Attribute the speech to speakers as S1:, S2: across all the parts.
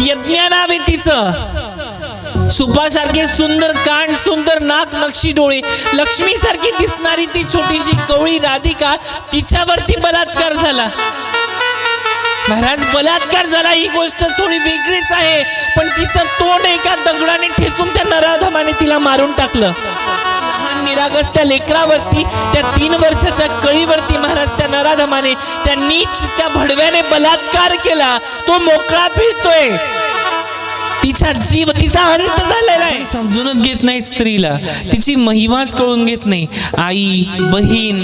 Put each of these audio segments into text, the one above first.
S1: यज्ञा नाव तिचं. सुपासारखे सुंदर कान सुंदर नाक नक्षी डोळे. लक्ष्मी सारखी दिसणारी ती छोटीशी कवळी राधिका तिच्यावरती बलात्कार झाला. महाराज बलात्कार झाला ही गोष्ट थोडी वेगळीच आहे. पण तिचं तोंड एका दगडाने ठेचून त्या नराधमाने तिला मारून टाकलं. निरागस त्या लेकरावरती त्या तीन वर्षाच्या कळीवरती महाराज त्या नराधमाने त्यांनीच त्या भडव्याने बलात्कार केला. तो मोकळा फिरतोय. तिचा जीव तिचा अंत झालेला आहे. समजूनच घेत नाही स्त्रीला. तिची महिमाच कळून घेत नाही. आई बहीण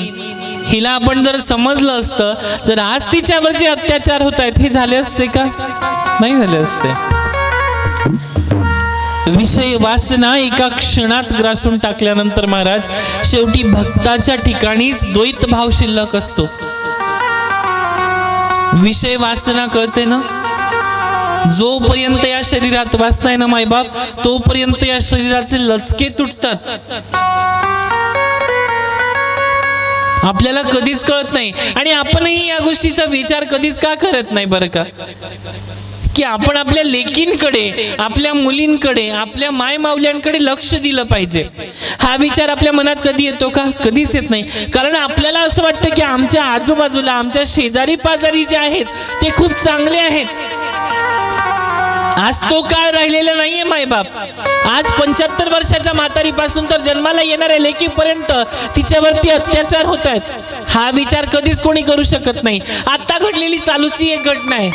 S1: हिला आपण जर समजलं असतं तर आज तिच्यावर जे अत्याचार होत आहेत हे झाले असते का? नाही झाले असते. विषय वासना एका क्षणात ग्रासून टाकल्यानंतर महाराज शेवटी भक्ताच्या ठिकाणीच द्वैत भाव शिल्लक असतो. विषय वासना कळते ना? जोपर्यंत या शरीरात वाचताय ना मायबाप तोपर्यंत या शरीराचे लचके तुटतात. आपल्याला कधीच कळत नाही. आणि आपणही या गोष्टीचा विचार कधीच का करत नाही बरं का? की आपण आपल्या लेकींकडे आपल्या मुलींकडे आपल्या मायमावल्यांकडे लक्ष दिलं पाहिजे. हा विचार आपल्या मनात कधी येतो का? कधीच येत नाही. कारण आपल्याला असं वाटतं की आमच्या आजूबाजूला आमच्या शेजारी पाजारी जे आहेत ते खूप चांगले आहेत. आज तो काळ राहिलेला नाहीये मायबाप. आज पंच्याहत्तर वर्षाच्या म्हातारीपासून तर जन्माला येणाऱ्या लेकीपर्यंत तिच्यावरती अत्याचार होत आहेत. हा विचार कधीच कोणी करू शकत नाही. आता घडलेली चालूची एक घटना आहे.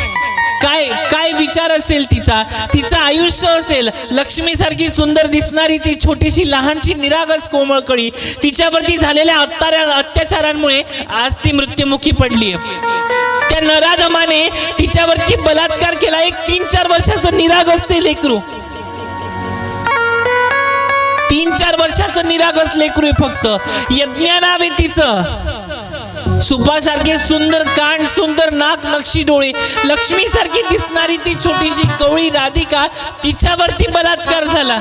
S1: काय काय विचार असेल तिचा? तिचं आयुष्य असेल लक्ष्मीसारखी सुंदर दिसणारी ती छोटीशी लहानशी निरागस कोमळ कळी तिच्यावरती झालेल्या अत्यारा अत्याचारांमुळे आज ती मृत्युमुखी पडली त्या नराधमाने तिच्यावरती बलात्कार केला. एक तीन चार वर्षाचं निरागस ते लेकरू. तीन चार वर्षाचं निरागस लेकरू फक्त. यज्ञानावे तिचं. सुपासारखे सुंदर कान सुंदर नाक नक्षी डोळे. लक्ष्मी सारखी दिसणारी ती छोटीशी कवळी राधिका तिच्यावरती बलात्कार झाला.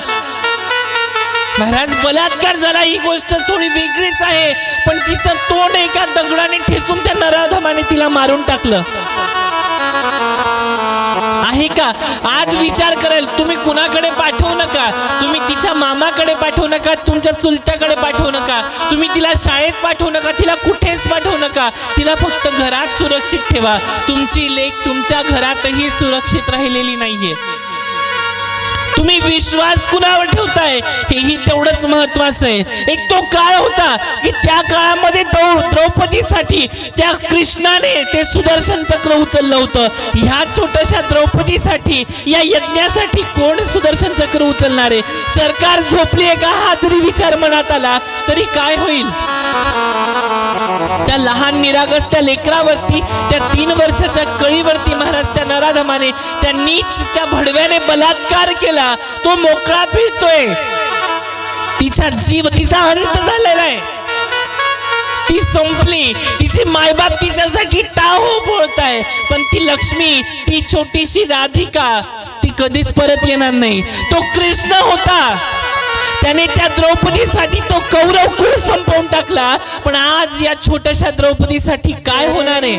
S1: महाराज बलात्कार झाला ही गोष्ट थोडी वेगळीच आहे पण तिचं तोंड एका दगडाने ठेचून त्या नराधमाने तिला मारून टाकलं. आहे का? आज विचार करेल तुम्ही कुणाकडे पाठवू नका? तुम्ही तिच्या मामाकडे पाठवू नका तुमच्या चुलत्याकडे पाठवू नका. तुम्ही तिला शाळेत पाठवू नका तिला कुठेच पाठवू नका. तिला फक्त घरात सुरक्षित ठेवा. तुमची लेख तुमच्या घरातही सुरक्षित राहिलेली नाहीये. तुम्ही विश्वास कुणावर ठेवताय? हेही तेवढंच महत्वाचं आहे. एक तो काळ होता की त्या काळामध्ये द्रौपदीसाठी त्या कृष्णाने ते सुदर्शन चक्र उचललं होतं. ह्या छोट्याशा द्रौपदीसाठी या यज्ञासाठी कोण सुदर्शन चक्र उचलणार? आहे सरकार झोपली का? हा जरी विचार मनात आला तरी काय होईल? त्या लहान निरागस त्या लेकरावरती त्या तीन वर्षाच्या कळीवरती महाराज त्या नराधमाने त्या नीच त्या भडव्याने बलात्कार केला. तो मोकळा फिरतोय. तिचा जीव तिचा अंत झालेला आहे. ती संपली. तिची मायबाप तिच्यासाठी टाहो बोलताय. पण ती लक्ष्मी ती छोटीशी राधिका ती कधीच परत येणार नाही. तो कृष्ण होता. त्याने त्या द्रौपदीसाठी तो कौरव कुळ संपवून टाकला. पण आज या छोट्याशा द्रौपदीसाठी काय होणार आहे?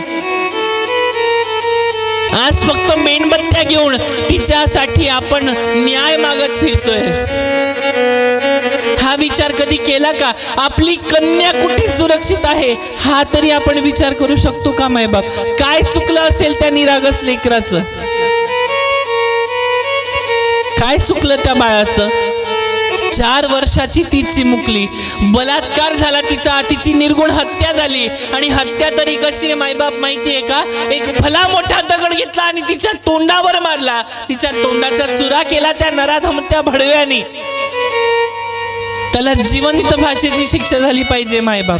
S1: आज फक्त मेणबत्त्या घेऊन तिच्यासाठी आपण न्याय मागत फिरतोय. हा विचार कधी केला का? आपली कन्या कुठे सुरक्षित आहे? हा तरी आपण विचार करू शकतो का मायबाप? काय चुकलं असेल त्या निरागस लेकराचं? काय चुकलं त्या बाळाचं? चार वर्षाची ती चिमुकली बलात्कार झाला तिचा तिची निर्गुण हत्या झाली. आणि हत्या तरी कशी आहे मायबाप माहितीये का? एक भला मोठा दगड घेतला आणि तिच्या तोंडावर मारला. तिच्या तोंडाचा चुरा केला त्या नराधम त्या भडव्याने. त्याला जिवंत भाषेची शिक्षा झाली पाहिजे मायबाप.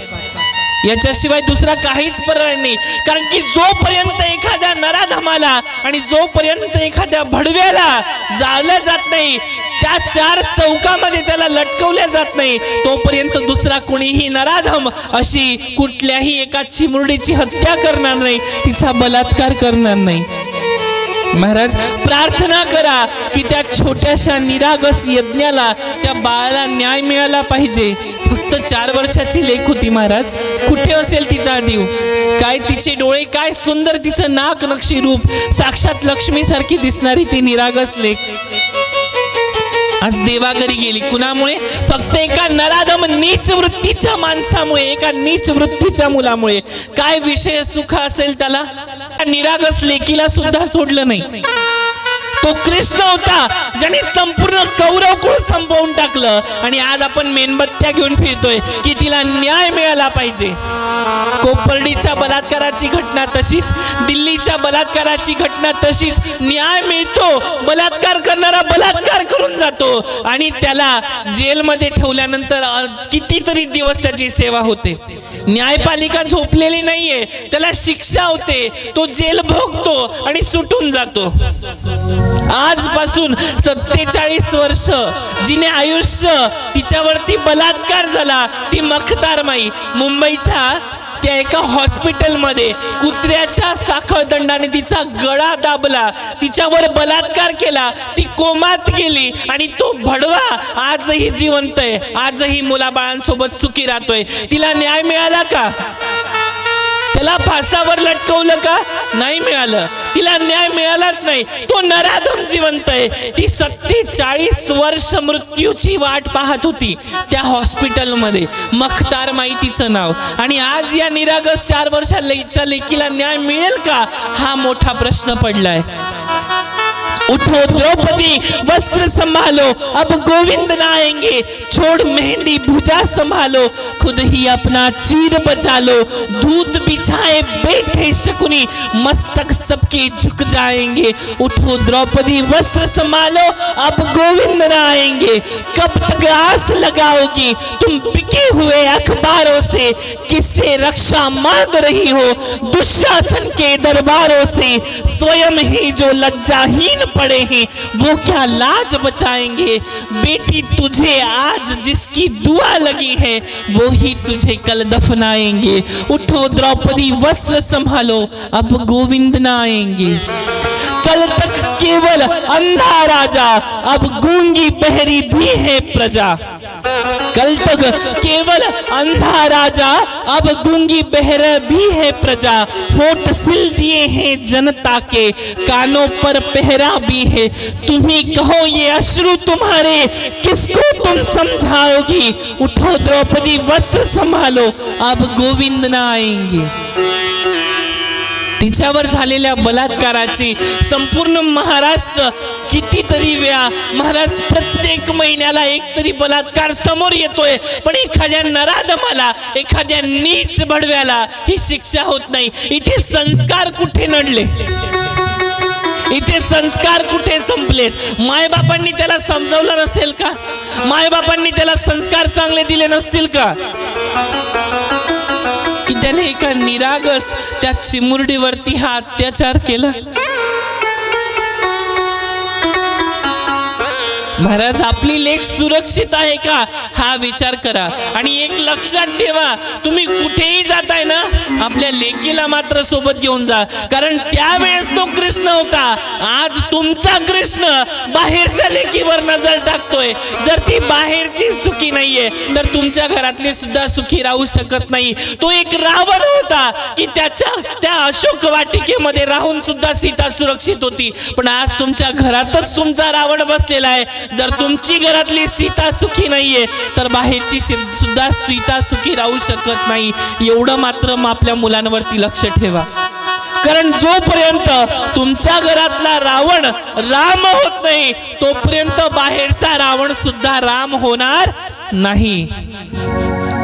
S1: याच्याशिवाय दुसरा काहीच पर्याय नाही. कारण की जोपर्यंत एखाद्या नराधमाला आणि जोपर्यंत एखाद्या भडव्याला जाळलं जात नाही त्या चार चौकामध्ये त्याला लटकवल्या जात नाही. तोपर्यंत दुसरा कोणीही नराधम अशी कुठल्याही एका चिमुरडीची हत्या करणार नाही. तिचा बलात्कार करणार नाही. महाराज प्रार्थना करा की त्या छोट्याशा निरागस यज्ञाला त्या बाळाला न्याय मिळाला पाहिजे. फक्त चार वर्षाची लेख होती महाराज. कुठे असेल तिचा देव काय तिचे डोळे काय सुंदर तिचं नाक नक्षी रूप साक्षात लक्ष्मीसारखी दिसणारी ती निरागस लेख. आज देवाघरी गेली. कुणामुळे? फक्त एका नराधम नीच वृत्तीच्या माणसामुळे एका नीच वृत्तीच्या मुलामुळे. काय विषय सुख असेल त्याला? निरागस लेकीला सुद्धा सोडलं नाही. तो कृष्ण होता ज्याने संपूर्ण कौरव कुळ संपवून टाकलं. आणि आज आपण मेणबत्त्या घेऊन फिरतोय की तिला न्याय मिळाला पाहिजे. कोपर्डीच्या बलात्काराची घटना तशीच दिल्लीच्या बलात्काराची घटना तशीच. न्याय मिळतो बलात्कार करणारा बलात्कार करून जातो. आणि त्याला जेलमध्ये ठेवल्यानंतर कितीतरी दिवस त्याची सेवा होते. न्यायपालिका झोपलेली नाहीये त्याला शिक्षा होते. तो जेल भोगतो आणि सुटून जातो. आजपासून सत्तेचाळीस वर्ष जिने आयुष्य तिच्यावरती बलात्कार झाला. ती मखतारमाई मुंबईच्या त्या एका हॉस्पिटलमध्ये कुत्र्याच्या साखळदंडाने तिचा गळा दाबला. तिच्यावर बलात्कार केला. ती कोमात गेली आणि तो भडवा आजही जिवंत आहे. आजही मुलाबाळांसोबत सुखी राहतोय. तिला न्याय मिळाला का? त्याला फासावर अटकवलं का? नाही मिळालं. तिला न्याय मिळालाच नाही. तो नराधम जिवंत आहे. ती सत्तेचाळीस वर्ष मृत्यूची वाट पाहत होती त्या हॉस्पिटलमध्ये. मखतार माहितीचं नाव. आणि आज या निरागस चार वर्षाच्या लेकीला न्याय मिळेल का? हा मोठा प्रश्न पडलाय. उठो द्रौपदी, वस्त्र संभालो, अब गोविंद न आएँगे छोड़ मेहंदी, भुजा संभालो, खुद ही अपना चीर बचा लो दूध बिछाए बैठे शकुनी, मस्तक सबके झुक जाएँगे। उठो द्रौपदी, वस्त्र संभालो, अब गोविंद न आएँगे कब तक आस लगाओगी तुम बिके हुए अखबारों से? किससे रक्षा मांग रही हो दुशासन के दरबारों से? स्वयं ही जो लज्जाहीन पड़े हैं। वो क्या लाज बचाएँगे बेटी, तुझे आज जिसकी दुआ लगी है, वो ही तुझे कल दफनाएँगे। उठो द्रौपदी, वस्त्र संभालो, अब गोविंद न आएँगे। कल तक केवल अंधा राजा, अब गूँगी बहरी भी है प्रजा। कल तक केवल अंधा राजा, अब गूँगी बहर भी है प्रजा। होठ सिल दिए हैं जनता के, कानों पर पहरा भी है। तुम्ही कहो ये अश्रु तुम्हारे किसको तुम समझाओगी? उठो द्रौपदी वस्त्र संभालो। अब गोविंद ना आएंगे। तिच्यावर झालेल्या बलात्काराची संपूर्ण महाराष्ट्र कितीतरी वेळा महाराज प्रत्येक महिन्याला एक तरी बलात्कार समोर येतोय पण एखाद्या नराधमाला एखाद्या नीच भडव्याला ही शिक्षा होत नाही. इथे संस्कार कुठे नडले? इथे संस्कार कुठे संपलेत? मायबापांनी त्याला समजवलं नसेल का? मायबापांनी त्याला संस्कार चांगले दिले नसतील का? की त्याने एका निरागस त्या चिमुरडीवरती हा अत्याचार केला? महाराज आपली लेख सुरक्षित आहे का? हा विचार करा. आणि एक लक्षात ठेवा तुम्ही कुठेही जाताय ना आपल्या लेकीला मात्र सोबत घेऊन जा. कारण त्यावेळेस तो कृष्ण होता. आज तुमचा कृष्ण बाहेरच्या लेकीवर नजर टाकतोय. जर ती बाहेरची सुखी नाहीये तर तुमच्या घरातली सुद्धा सुखी राहू शकत नाही. तो एक रावण होता की त्याच्या त्या अशोक वाटिकेमध्ये राहून सुद्धा सीता सुरक्षित होती. पण आज तुमच्या घरातच तुमचा रावण बसलेला आहे. जर तुमची घरातली सीता सुखी नाहीये तर बाहेरची सुद्धा सीता सुखी राहू शकत नाही. एवढं मात्र मग आपल्या मुलांवरती लक्ष ठेवा. कारण जोपर्यंत तुमच्या घरातला रावण राम होत नाही तोपर्यंत बाहेरचा रावण सुद्धा राम होणार नाही.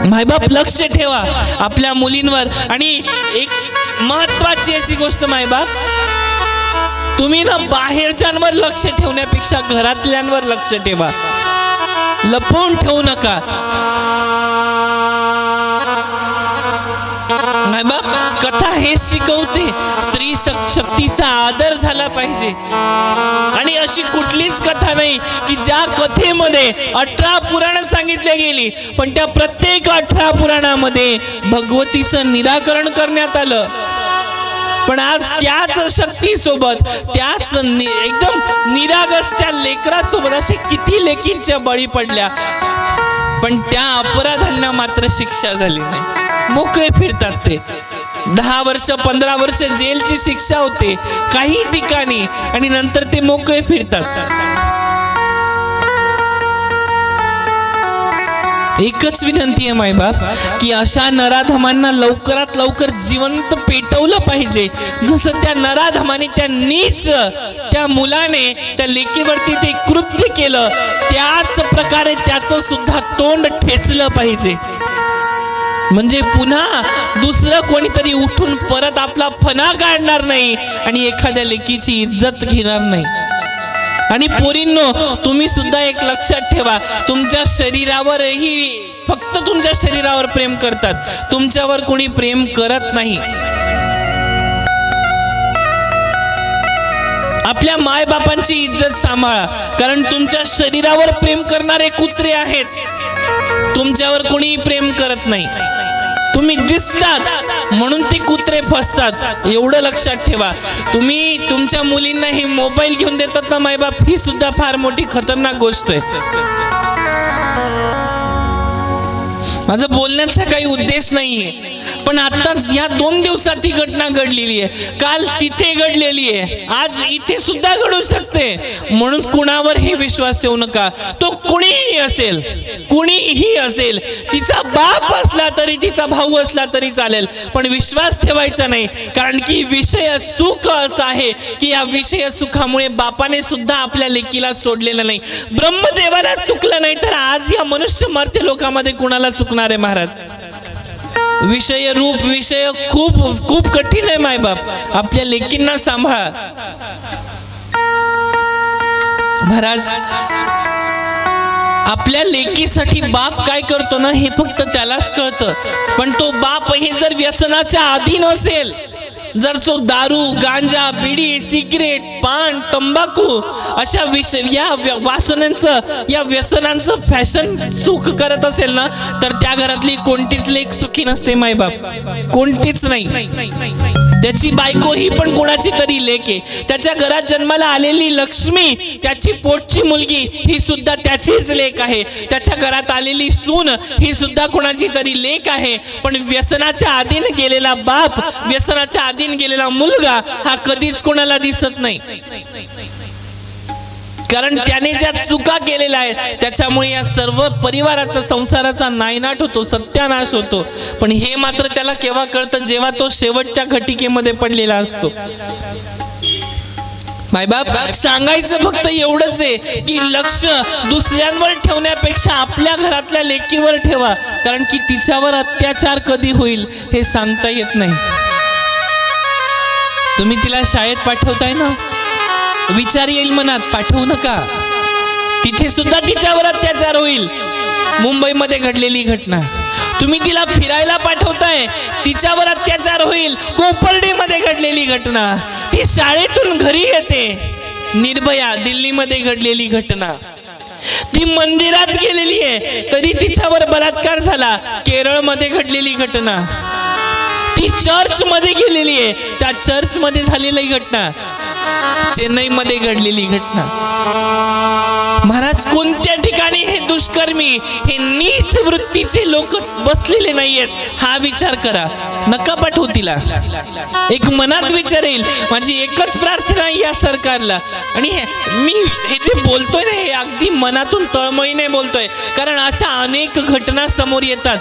S1: मायबाप लक्ष ठेवा आपल्या मुलींवर. आणि एक महत्वाची अशी गोष्ट मायबाप तुम्ही ना बाहेरच्यांवर लक्ष ठेवण्यापेक्षा घरातल्यांवर लक्ष ठेवा. लपवून ठेवू नका. मायबाप कथा हे शिकवते. स्त्री शक्तीचा आदर झाला पाहिजे. आणि अशी कुठलीच कथा नाही की ज्या कथेमध्ये अठरा पुराण सांगितली गेली पण त्या प्रत्येक अठरा पुराणामध्ये भगवतीचं निराकरण करण्यात आलं. पण आज त्याच शक्तीसोबत त्याच नि- एकदम निरागस त्या लेकरासोबत असे किती लेकींच्या बळी पडल्या. पण त्या अपराधांना मात्र शिक्षा झाली नाही. मोकळे फिरतात ते. दहा वर्ष पंधरा वर्ष जेलची शिक्षा होते काही ठिकाणी आणि नंतर ते मोकळे फिरतात. एकच विनंती आहे मायबाप की अशा नराधमांना लवकरात लवकर जिवंत पेटवलं पाहिजे. जसं त्या नराधमाने त्या नीच त्या मुलाने त्या लेकीवरती ते कृत्य केलं त्याच प्रकारे त्याचं सुद्धा तोंड ठेचलं पाहिजे. म्हणजे पुन्हा दुसरं कोणीतरी उठून परत आपला फना काढणार नाही आणि एखाद्या लेकीची इज्जत घेणार नाही. आणि पोरींनो तुम्ही सुद्धा एक लक्षात ठेवा तुमच्या शरीरावरही फक्त तुमच्या शरीरावर प्रेम करतात. तुमच्यावर कोणी प्रेम करत नाही. आपल्या मायबापांची इज्जत सांभाळा कारण तुमच्या शरीरावर प्रेम करणारे कुत्रे आहेत. तुमच्यावर कोणी प्रेम करत नाही. तुम्ही दिसतात म्हणून ते कुत्रे फसतात. एवढं लक्षात ठेवा. तुम्ही तुमच्या मुलींना हे मोबाईल घेऊन देतात ना मायबाप ही सुद्धा फार मोठी खतरनाक गोष्ट आहे. माझं बोलण्याचा काही उद्देश नाहीये. आताच या दोन दिवसात ही घटना घडलेली आहे. काल तिथे घडलेली आहे. आज इथे सुद्धा घडू शकते. म्हणून कुणावरही विश्वास ठेवू नका. तो कुणीही असेल कुणीही असेल तिचा बाप असला तरी तिचा भाऊ असला तरी चालेल पण विश्वास ठेवायचा नाही. कारण की विषय सुख असं आहे की या विषय सुखामुळे बापाने सुद्धा आपल्या लेकीला सोडलेलं नाही. ब्रह्मदेवाला चुकलं नाही तर आज या मनुष्य मर्त्य लोकांमध्ये कुणाला चुकणार आहे महाराज? विषय रूप विषय खूप खूप कठीण आहे मायबाप. आपल्या लेकींना सांभाळा. महाराज आपल्या लेकीसाठी बाप काय करतो ना हे फक्त त्यालाच कळतं. पण तो बाप हे जर व्यसनाच्या अधीन असेल जर तो दारू गांजा बिडी सिगरेट पान तंबाखू अशा विष या वासनांचं या व्यसनांचं फॅशन सुख करत असेल ना तर त्या घरातली कोणतीच लेख सुखी नसते मायबाप कोणतीच नाही. त्याची बायको ही पण कोणाची तरी लेख आहे. त्याच्या घरात जन्माला आलेली लक्ष्मी त्याची पोटची मुलगी ही सुद्धा त्याचीच लेख आहे. त्याच्या घरात आलेली सून ही सुद्धा कोणाची तरी लेख आहे. पण व्यसनाच्या आधीने गेलेला बाप व्यसनाच्या आधी आधीन गेलेला मुलगा हा कधीच कोणाला दिसत नाही. कारण त्याने ज्या चुका केलेल्या आहेत त्याच्यामुळे या सर्व परिवाराचा संसाराचा नायनाट होतो सत्यानाश होतो. पण हे मात्र त्याला केव्हा कळतं? जेव्हा तो शेवटच्या घटिकेमध्ये पडलेला असतो. मायबाप सांगायचं फक्त एवढंच आहे की लक्ष दुसऱ्यांवर ठेवण्यापेक्षा आपल्या घरातल्या लेकीवर ठेवा. कारण की तिच्यावर अत्याचार कधी होईल हे सांगता येत नाही. तुम्ही तिला शाळेत पाठवताय ना? विचार येईल मनात पाठवू नका. तिथे सुद्धा तिच्यावर अत्याचार होईल. मुंबईमध्ये घडलेली घटना. तुम्ही तिला फिरायला पाठवताय तिच्यावर अत्याचार होईल. कोपर्डीमध्ये घडलेली घटना. ती शाळेतून घरी येते. निर्भया दिल्लीमध्ये घडलेली घटना. ती मंदिरात गेलेली आहे तरी तिच्यावर बलात्कार झाला. केरळमध्ये घडलेली घटना. ही चर्च मध्ये गेलेली आहे. त्या चर्च मध्ये झालेली घटना. चेन्नई मध्ये घडलेली घटना. महाराज कोणत्या ठिकाणी हे दुष्कर्मी हे नीच वृत्तीचे लोक बसलेले नाहीयेत हा विचार करा. नका पाठवू तिला. एक मनात विचार येईल. माझी एकच प्रार्थना या सरकारला. आणि मी हे जे बोलतोय ना हे अगदी मनातून तळमळीने बोलतोय. कारण अशा अनेक घटना समोर येतात.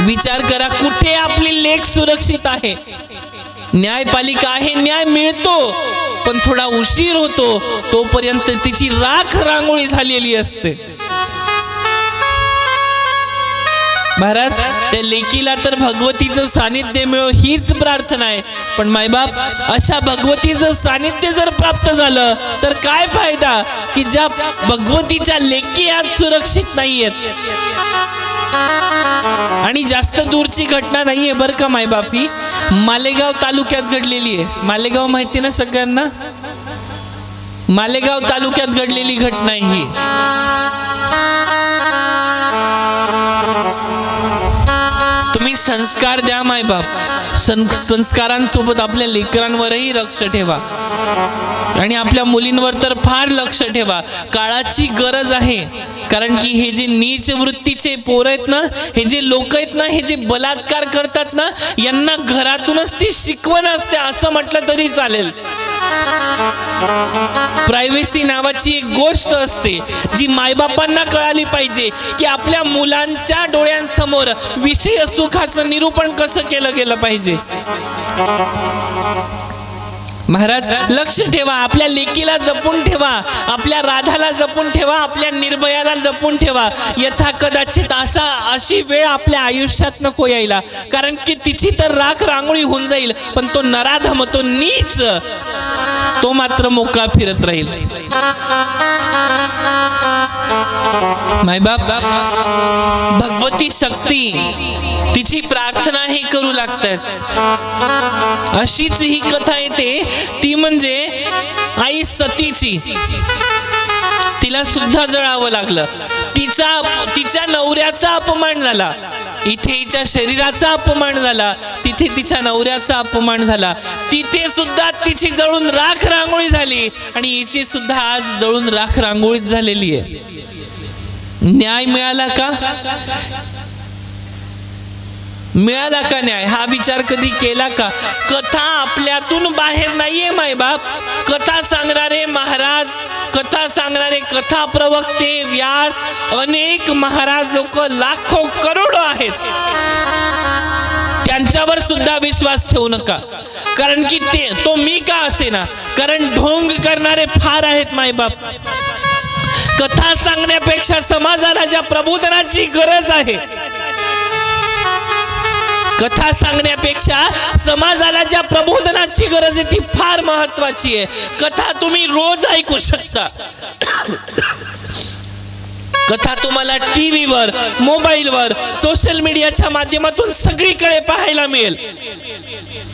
S1: विचार करा कुठे आपली लेख सुरक्षित आहे? न्यायपालिका आहे न्याय मिळतो पण थोडा उशीर होतो तोपर्यंत तिची राख रांगोळी झालेली असते. महाराज त्या लेकीला तर भगवतीचं सानिध्य मिळो हीच प्रार्थना आहे. पण मायबाप अशा भगवतीचं सानिध्य जर प्राप्त झालं तर काय फायदा? की ज्या भगवतीच्या लेकी आज सुरक्षित नाहीयेत. आणि जास्त दूरची घटना नाहीये बरं का मायबापी? ही मालेगाव तालुक्यात घडलेली आहे. मालेगाव माहिती ना सगळ्यांना? मालेगाव तालुक्यात घडलेली घटना ही. तुम्ही संस्कार द्या मायबाप. सं संस्कारांसोबत आपल्या लेकरांवरही लक्ष ठेवा. आणि आपल्या मुलींवर तर फार लक्ष ठेवा. काळाची गरज आहे. कारण की हे जे नीच वृत्तीचे पोर आहेत ना हे जे लोक आहेत ना हे जे बलात्कार करतात ना यांना घरातूनच ती शिकवण असते असं म्हटलं तरी चालेल. प्रायव्हेसी नावाची एक गोष्ट असते जी मायबापांना कळाली पाहिजे की आपल्या मुलांच्या डोळ्यांसमोर विषय सुखाचं निरूपण कसं केलं गेलं पाहिजे. महाराज लक्ष ठेवा आपल्या लेकीला जपून ठेवा आपल्या राधाला जपून ठेवा आपल्या निर्भयाला जपून ठेवा. यथा कदाचित असा अशी वेळ आपल्या आयुष्यात नको यायला. कारण की तिची तर राख रांगोळी होऊन जाईल पण तो नराधम तो नीच. तो मात्र मोकळा फिरत राहील. मायबाप भगवती शक्ती. तिची प्रार्थना हे करू लागतात. अशीच ही कथा येते. ती म्हणजे आई सतीची. तिला सुद्धा जळावं लागलं. तिचा तिच्या नवऱ्याचा अपमान झाला. इथे हिच्या शरीराचा अपमान झाला. तिथे तिच्या नवऱ्याचा अपमान झाला. तिथे सुद्धा तिची जळून राख रांगोळी झाली. आणि हिची सुद्धा आज जळून राख रांगोळीच झालेली आहे. न्याय मिळाला का? मिळाला का न्याय? हा विचार कधी केला का? कथा आपल्यातून बाहेर नाहीये मायबाप. कथा सांगणारे महाराज कथा सांगणारे कथा प्रवक्ते व्यास अनेक महाराज लोक लाखो करोडो आहेत. त्यांच्यावर सुद्धा विश्वास ठेवू नका. कारण की ते तो मी का असे ना कारण ढोंग करणारे फार आहेत मायबाप. कथा सांगण्यापेक्षा समाजाला ज्या प्रबोधनाची गरज आहे कथा सांगण्यापेक्षा समाजाला ज्या प्रबोधनाची गरज आहे ती फार महत्वाची आहे. कथा तुम्ही रोज ऐकू शकता. कथा तुम्हाला टीव्हीवर मोबाईलवर सोशल मीडियाच्या माध्यमातून सगळीकडे पाहायला मिळेल.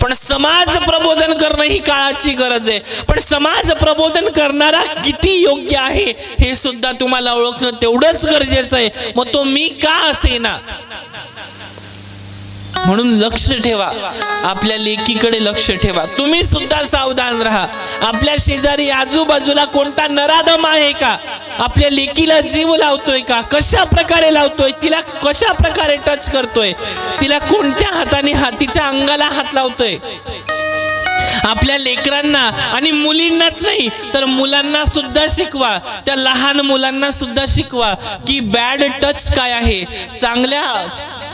S1: पण समाज प्रबोधन करणं ही काळाची गरज आहे. पण समाज प्रबोधन करणारा किती योग्य आहे हे सुद्धा तुम्हाला ओळखणं तेवढंच गरजेचं आहे. मग तो मी का असेना? म्हणून लक्ष ठेवा. आपल्या लेकीकडे लक्ष ठेवा. तुम्ही सुद्धा सावधान राहा. आपल्या शेजारी आजूबाजूला कोणता नराधम आहे का? आपल्या लेकीला जीव लावतोय का? कशा प्रकारे लावतोय? तिला कशा प्रकारे टच करतोय? तिला कोणत्या हाताने हातीच्या अंगाला हात लावतोय? आपल्या लेकरांना आणि मुलींनाच नाही तर मुलांना सुद्धा शिकवा. त्या लहान मुलांना सुद्धा शिकवा की बॅड टच काय आहे. चांगल्या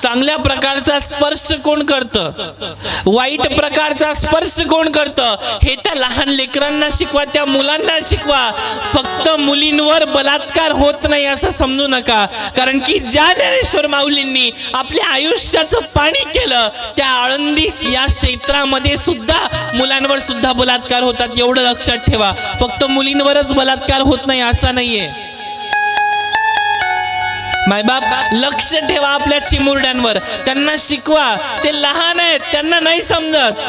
S1: चांगल्या प्रकारचा स्पर्श कोण करतं? वाईट प्रकारचा स्पर्श कोण करतं? हे त्या लहान लेकरांना शिकवा त्या मुलांना शिकवा. फक्त मुलींवर बलात्कार होत नाही असं समजू नका. कारण की ज्या ज्ञानेश्वर माऊलींनी आपल्या आयुष्याचं पाणी केलं त्या आळंदी या क्षेत्रामध्ये सुद्धा मुलांवर सुद्धा बलात्कार होतात एवढं लक्षात ठेवा. फक्त मुलींवरच बलात्कार होत नाही असा नाहीये. मायबाप लक्ष ठेवा आपल्या चिमुरड्यांवर. त्यांना शिकवा. ते लहान आहेत त्यांना नाही समजत.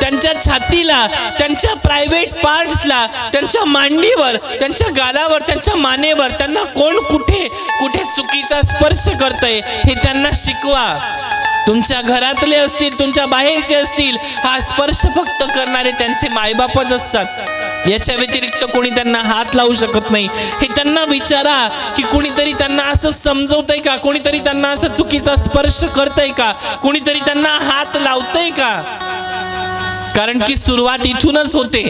S1: त्यांच्या छातीला त्यांच्या प्रायव्हेट पार्ट्सला त्यांच्या मांडीवर त्यांच्या गालावर त्यांच्या मानेवर त्यांना कोण कुठे कुठे चुकीचा स्पर्श करतय हे त्यांना शिकवा. तुमच्या घरातले असतील तुमच्या बाहेरचे असतील हा स्पर्श फक्त करणारे त्यांचे मायबापच असतात. याच्या व्यतिरिक्त कोणी त्यांना हात लावू शकत नाही. हे त्यांना विचारा की कुणीतरी त्यांना असं समजवतंय का? कोणीतरी त्यांना असं चुकीचा स्पर्श करतंय का? कुणीतरी त्यांना हात लावतंय का? कारण की सुरुवात इथूनच होते.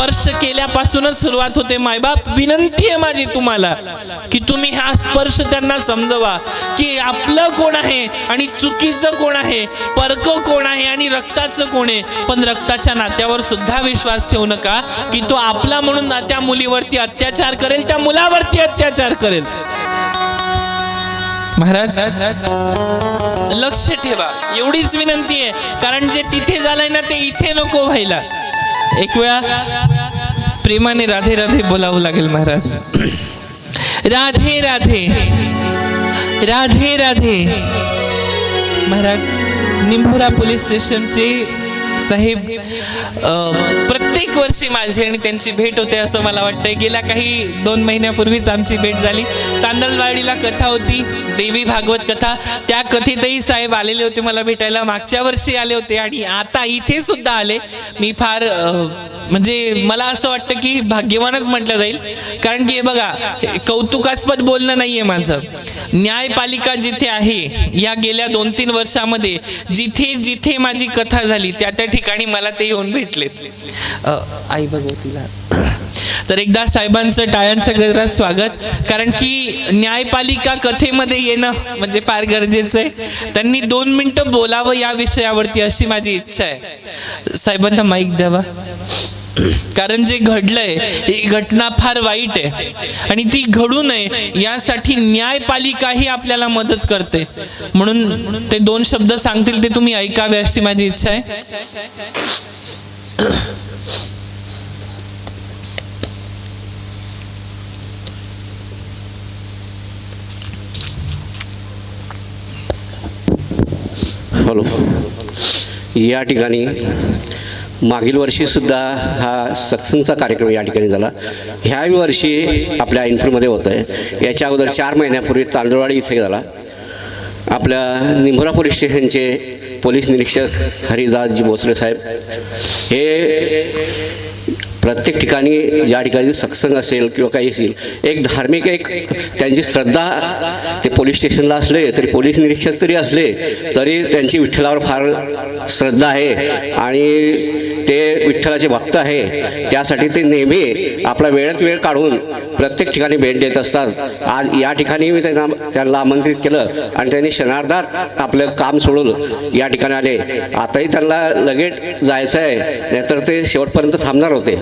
S1: स्पर्श केल्यापासूनच सुरुवात होते. मायबाप विनंती आहे माझी तुम्हाला की तुम्ही हा स्पर्श त्यांना समजवा की आपलं कोण आहे आणि चुकीचं कोण आहे परक कोण आहे आणि रक्ताचं कोण आहे. पण रक्ताच्या नात्यावर सुद्धा विश्वास ठेवू नका की तो आपला म्हणून त्या मुलीवरती अत्याचार करेल त्या मुलावरती अत्याचार करेल. महाराज लक्ष ठेवा. एवढीच विनंती आहे. कारण जे तिथे झालंय ना ते इथे नको व्हायला. एक वेळा प्रेमाने राधे राधे बोलावं लागेल महाराज. राधे राधे. राधे राधे. महाराज निंभोरा पोलीस स्टेशनचे साहेब अ, प्रत्येक वर्षी माझी आणि त्यांची भेट होते असं मला वाटतंय. गेल्या काही दोन महिन्यापूर्वीच आमची भेट झाली. तांदळवाडीला कथा होती देवी भागवत कथा. त्या कथेतही साहेब आलेले होते मला भेटायला. मागच्या वर्षी आले होते आणि आता इथे सुद्धा आले. मी फार म्हणजे मला असं वाटतं की भाग्यवानच म्हटलं जाईल. कारण की हे बघा कौतुकास्पद बोलणं नाहीये माझं. न्यायपालिका जिथे आहे या गेल्या दोन तीन वर्षामध्ये जिथे जिथे माझी कथा झाली त्या त्या ठिकाणी मला ते येऊन भेटलेत. आई भगवतीला तर एकदा साहेबांचं टाळ्यांच्या गजरात स्वागत. कारण की न्यायपालिका कथेमध्ये येणं म्हणजे फार गरजेचं आहे. त्यांनी दोन मिनिटं बोलावं या विषयावरती अशी माझी इच्छा आहे. साहेबांना माईक द्यावा. कारण जे घडलंय ही घटना फार वाईट आहे. आणि ती घडू नये यासाठी न्यायपालिका ही आपल्याला मदत करते. म्हणून ते दोन शब्द सांगतील ते तुम्ही ऐकावे अशी माझी इच्छा आहे.
S2: हॅलो. या ठिकाणी मागील वर्षीसुद्धा हा सत्संगचा कार्यक्रम या ठिकाणी झाला. ह्या वर्षी आपल्या इनपूरमध्ये होत आहे याच्या अगोदर चार महिन्यापूर्वी तांदळवाडी इथे झाला. आपल्या निंभोरा पोलीस स्टेशनचे पोलीस निरीक्षक हरिदासजी भोसले साहेब. हे प्रत्येक ठिकाणी ज्या ठिकाणी सत्संग असेल किंवा काही असेल एक धार्मिक एक त्यांची श्रद्धा ते पोलीस स्टेशनला असले तरी पोलीस निरीक्षक तरी असले तरी त्यांची विठ्ठलावर फार श्रद्धा आहे. आणि ते विठ्ठलाचे भक्त आहे. त्यासाठी ते नेहमी आपला वेळात वेळ काढून प्रत्येक ठिकाणी भेट देत असतात. आज या ठिकाणी मी त्यांना त्यांना आमंत्रित केलं आणि त्यांनी क्षणार्धात आपलं काम सोडून या ठिकाणी आले. आताही त्यांना लगेच जायचं आहे. नाहीतर ते शेवटपर्यंत थांबणार होते.